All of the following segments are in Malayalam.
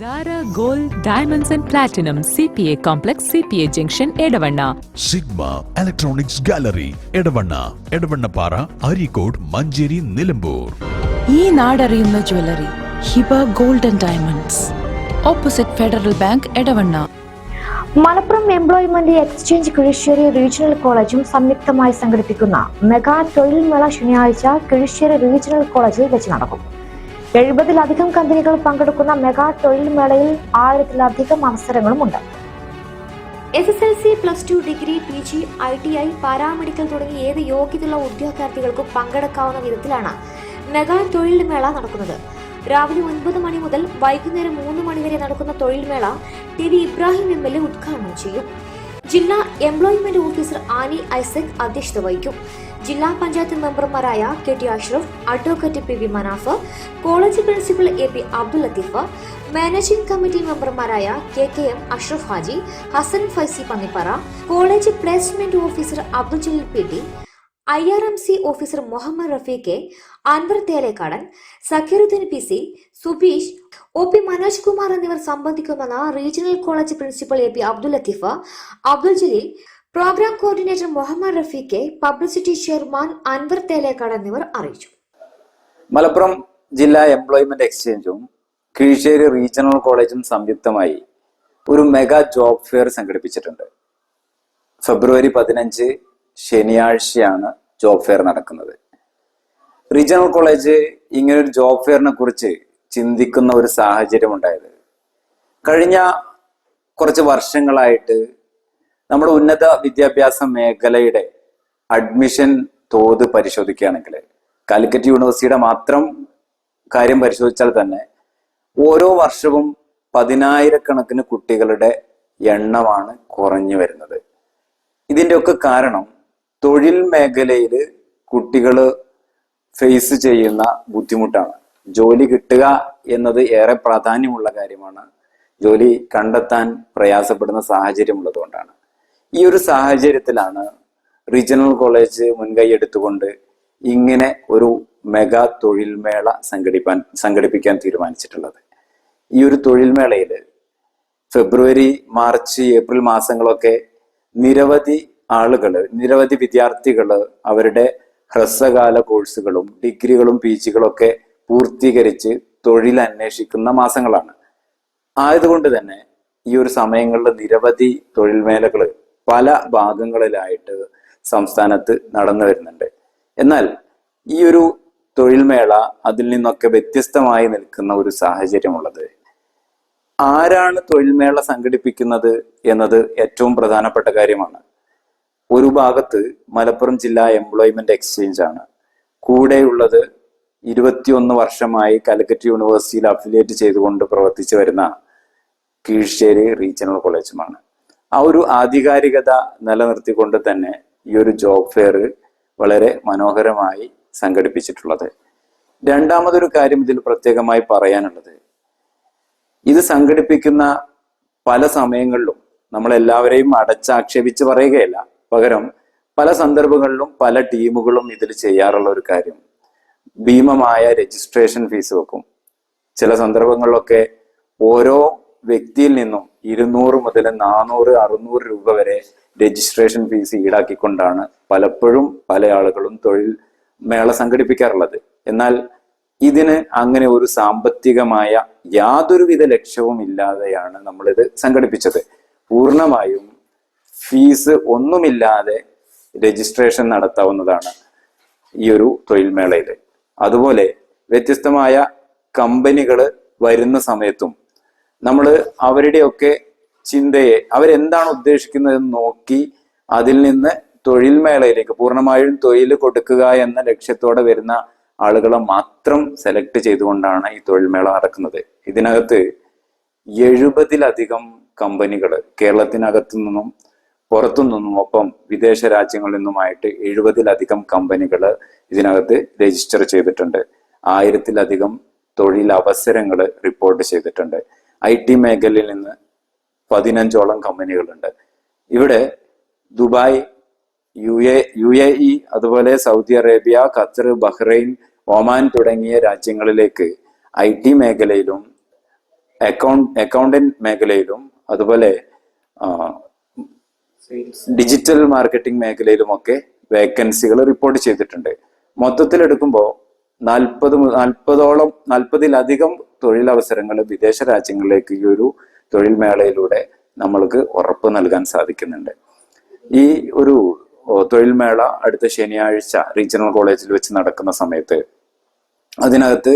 Zara Gold Diamonds and Platinum CPA Complex CPA junction Edavanna Sigma electronics gallery Edavanna Edavannappara Areekode Manjeri Nilambur ഈ നാടറിയുന്ന jewellery Hiba gold and diamonds opposite federal bank Edavanna Malappuram employment exchange Kizhissery regional കോളേജും സംയുക്തമായി സംഘടിപ്പിക്കുന്ന മെഗാ തൊഴിൽ മേള ശനിയാഴ്ച കിഴിശ്ശേരി റീജിയണൽ കോളേജിൽ വെച്ച് നടക്കും. എഴുപതിലധികം കമ്പനികൾ പങ്കെടുക്കുന്ന മെഗാ തൊഴിൽ മേളയിൽ ആയിരത്തിലധികം അവസരങ്ങളുമുണ്ട്. S S L C plus two degree P G I T I paramedical തുടങ്ങി ഏത് യോഗ്യതയുള്ള ഉദ്യോഗാർത്ഥികൾക്കും പങ്കെടുക്കാവുന്ന വിധത്തിലാണ് മെഗാ തൊഴിൽ മേള നടക്കുന്നത്. രാവിലെ ഒൻപത് മണി മുതൽ വൈകുന്നേരം മൂന്ന് മണി വരെ നടക്കുന്ന തൊഴിൽ മേള T V Ibrahim M L A ഉദ്ഘാടനം ചെയ്യും. ജില്ലാ എംപ്ലോയ്മെന്റ് ഓഫീസർ ആനി ഐസക് അധ്യക്ഷത വഹിക്കും. ജില്ലാ പഞ്ചായത്ത് മെമ്പർമാരായ K T Ashraf advocate P V Manaf college principal A P Abdul Latheef managing committee മെമ്പർമാരായ K K M Ashraf Haji Hasan Faizi Pannippara college placement officer Abdul Jaleel P T I R M C officer Muhammad Rafeeque Anwar Thelekkadan Sakkeeruddeen P C Subeesh O P Manoj Kumar എന്നിവർ സംബന്ധിക്കുമെന്ന് regional college principal A P Abdul Latheef Abdul Jaleel programme coordinator Muhammad Rafeeque publicity chairman Anwar Thelekkad എന്നിവർ അറിയിച്ചു. മലപ്പുറം ജില്ലാ എംപ്ലോയ്മെന്റ് എക്സ്ചേഞ്ചും കീഴ്ശ്ശേരി റീജിയണൽ കോളേജും സംയുക്തമായി ഒരു മെഗാ ജോബ് ഫെയർ സംഘടിപ്പിച്ചിട്ടുണ്ട്. ഫെബ്രുവരി പതിനഞ്ച് ശനിയാഴ്ചയാണ് ജോബ് ഫെയർ നടക്കുന്നത്. റീജിയണൽ കോളേജ് ഇങ്ങനൊരു ജോബ് ഫെയറിനെ കുറിച്ച് ചിന്തിക്കുന്ന ഒരു സാഹചര്യം ഉണ്ടായത് കഴിഞ്ഞ കുറച്ച് വർഷങ്ങളായിട്ട് നമ്മുടെ ഉന്നത വിദ്യാഭ്യാസ മേഖലയുടെ അഡ്മിഷൻ തോത് പരിശോധിക്കുകയാണെങ്കിൽ കാലിക്കറ്റ് യൂണിവേഴ്സിറ്റിയുടെ മാത്രം കാര്യം പരിശോധിച്ചാൽ തന്നെ ഓരോ വർഷവും പതിനായിരക്കണക്കിന് കുട്ടികളുടെ എണ്ണമാണ് കുറഞ്ഞു വരുന്നത്. ഇതിന്റെയൊക്കെ കാരണം തൊഴിൽ മേഖലയിൽ കുട്ടികൾ ഫേസ് ചെയ്യുന്ന ബുദ്ധിമുട്ടാണ്. ജോലി കിട്ടുക എന്നത് ഏറെ പ്രാധാന്യമുള്ള കാര്യമാണ്. ജോലി കണ്ടെത്താൻ പ്രയാസപ്പെടുന്ന സാഹചര്യം ഉള്ളതുകൊണ്ടാണ് ഈ ഒരു സാഹചര്യത്തിലാണ് റീജിയണൽ കോളേജ് മുൻകൈ എടുത്തുകൊണ്ട് ഇങ്ങനെ ഒരു മെഗാ തൊഴിൽ മേള സംഘടിപ്പാൻ സംഘടിപ്പിക്കാൻ തീരുമാനിച്ചിട്ടുള്ളത്. ഈ ഒരു തൊഴിൽ മേളയിൽ ഫെബ്രുവരി മാർച്ച് ഏപ്രിൽ മാസങ്ങളൊക്കെ നിരവധി ആളുകൾ നിരവധി വിദ്യാർത്ഥികൾ അവരുടെ ഹ്രസ്വകാല കോഴ്സുകളും ഡിഗ്രികളും പി ജികളൊക്കെ പൂർത്തീകരിച്ച് തൊഴിൽ അന്വേഷിക്കുന്ന മാസങ്ങളാണ്. ആയതുകൊണ്ട് തന്നെ ഈ ഒരു സമയങ്ങളിൽ നിരവധി തൊഴിൽ പല ഭാഗങ്ങളിലായിട്ട് സംസ്ഥാനത്ത് നടന്നു വരുന്നുണ്ട്. എന്നാൽ ഈ ഒരു തൊഴിൽമേള അതിൽ നിന്നൊക്കെ വ്യത്യസ്തമായി നിൽക്കുന്ന ഒരു സാഹചര്യമുള്ളത്. ആരാണ് തൊഴിൽമേള സംഘടിപ്പിക്കുന്നത് എന്നത് ഏറ്റവും പ്രധാനപ്പെട്ട കാര്യമാണ്. ഒരു ഭാഗത്ത് മലപ്പുറം ജില്ലാ എംപ്ലോയ്മെന്റ് എക്സ്ചേഞ്ച് ആണ്. കൂടെയുള്ളത് ഇരുപത്തിയൊന്ന് വർഷമായി കാലിക്കറ്റ് യൂണിവേഴ്സിറ്റിയിൽ അഫിലിയേറ്റ് ചെയ്തുകൊണ്ട് പ്രവർത്തിച്ചു വരുന്ന കീഴ്ശ്ശേരി റീജിയണൽ കോളേജുമാണ് ആ ഒരു ആധികാരികത നിലനിർത്തിക്കൊണ്ട് തന്നെ ഈ ഒരു ജോബ് ഫെയർ വളരെ മനോഹരമായി സംഘടിപ്പിച്ചിട്ടുള്ളത്. രണ്ടാമതൊരു കാര്യം ഇതിൽ പ്രത്യേകമായി പറയാനുള്ളത്. ഇത് സംഘടിപ്പിക്കുന്ന പല സമയങ്ങളിലും നമ്മളെല്ലാവരെയും അടച്ചാക്ഷേപിച്ച് പറയുകയല്ല. പകരം പല സന്ദർഭങ്ങളിലും പല ടീമുകളും ഇതിൽ ചെയ്യാറുള്ള ഒരു കാര്യം. ഭീമമായ രജിസ്ട്രേഷൻ ഫീസ് വെക്കും. ചില സന്ദർഭങ്ങളിലൊക്കെ ഓരോ വ്യക്തിയിൽ നിന്നും ഇരുന്നൂറ് മുതൽ നാനൂറ് അറുന്നൂറ് രൂപ വരെ രജിസ്ട്രേഷൻ ഫീസ് ഈടാക്കിക്കൊണ്ടാണ് പലപ്പോഴും പല ആളുകളും തൊഴിൽ മേള സംഘടിപ്പിക്കാറുള്ളത്. എന്നാൽ ഇതിന് അങ്ങനെ ഒരു സാമ്പത്തികമായ യാതൊരുവിധ ലക്ഷ്യവും ഇല്ലാതെയാണ് നമ്മളിത് സംഘടിപ്പിച്ചത്. പൂർണമായും ഫീസ് ഒന്നുമില്ലാതെ രജിസ്ട്രേഷൻ നടത്താവുന്നതാണ് ഈ ഒരു തൊഴിൽ മേളയിൽ അതുപോലെ വ്യത്യസ്തമായ കമ്പനികൾ വരുന്ന സമയത്തും നമ്മൾ അവരുടെയൊക്കെ ചിന്തയെ അവരെന്താണ് ഉദ്ദേശിക്കുന്നതെന്ന് നോക്കി അതിൽ നിന്ന് തൊഴിൽ മേളയിലേക്ക് പൂർണമായും തൊഴിൽ കൊടുക്കുക എന്ന ലക്ഷ്യത്തോടെ വരുന്ന ആളുകളെ മാത്രം സെലക്ട് ചെയ്തുകൊണ്ടാണ് ഈ തൊഴിൽ മേള നടക്കുന്നത്. ഇതിനകത്ത് എഴുപതിലധികം കമ്പനികൾ കേരളത്തിനകത്തു നിന്നും പുറത്തു നിന്നും ഒപ്പം വിദേശ രാജ്യങ്ങളിൽ നിന്നുമായിട്ട് എഴുപതിലധികം കമ്പനികൾ ഇതിനകത്ത് രജിസ്റ്റർ ചെയ്തിട്ടുണ്ട്. ആയിരത്തിലധികം തൊഴിൽ അവസരങ്ങൾ റിപ്പോർട്ട് ചെയ്തിട്ടുണ്ട്. ഐ ടി മേഖലയിൽ നിന്ന് പതിനഞ്ചോളം കമ്പനികളുണ്ട്. ഇവിടെ Dubai U A U A E അതുപോലെ Saudi Arabia Qatar Bahrain Oman തുടങ്ങിയ രാജ്യങ്ങളിലേക്ക് ഐ ടി മേഖലയിലും അക്കൗണ്ട് അക്കൗണ്ടന്റ് മേഖലയിലും അതുപോലെ ഡിജിറ്റൽ മാർക്കറ്റിംഗ് മേഖലയിലുമൊക്കെ വേക്കൻസികൾ റിപ്പോർട്ട് ചെയ്തിട്ടുണ്ട്. മൊത്തത്തിൽ എടുക്കുമ്പോൾ നാൽപ്പത് നാൽപ്പതോളം നാൽപ്പതിലധികം തൊഴിലവസരങ്ങൾ വിദേശ രാജ്യങ്ങളിലേക്ക് ഈ ഒരു തൊഴിൽ മേളയിലൂടെ നമ്മൾക്ക് ഉറപ്പ് നൽകാൻ സാധിക്കുന്നുണ്ട്. ഈ ഒരു തൊഴിൽ മേള അടുത്ത ശനിയാഴ്ച റീജിയണൽ കോളേജിൽ വെച്ച് നടക്കുന്ന സമയത്ത് അതിനകത്ത്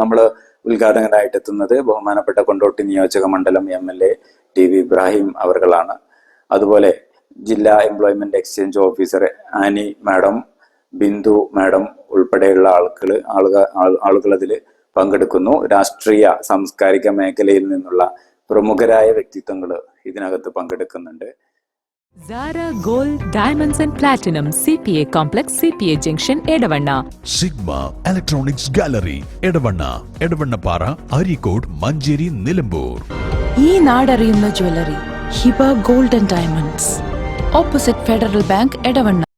നമ്മൾ ഉദ്ഘാടകനായിട്ട് എത്തുന്നത് ബഹുമാനപ്പെട്ട കൊണ്ടോട്ടി നിയോജക മണ്ഡലം M L A T V Ibrahim അവർകളാണ് അതുപോലെ ജില്ലാ employment exchange officer Ani madam Bindu madam ഉൾപ്പെടെയുള്ള ആളുകൾ ആളുകൾ ആളുകൾ അതിൽ പങ്കെടുക്കുന്നു. രാഷ്ട്രീയ സാംസ്കാരിക മേഖലയിൽ നിന്നുള്ള പ്രമുഖരായ വ്യക്തിത്വങ്ങൾ ഇതിനകത്ത് പങ്കെടുക്കുന്നുണ്ട്. Zara Gold Diamonds and Platinum CPA Complex CPA Junction Edavanna Sigma electronics gallery Edavanna Edavannappara Areekode Manjeri Nilambur ഈ നാടറിയുന്ന jewellery Hiba golden diamonds opposite federal bank Edavanna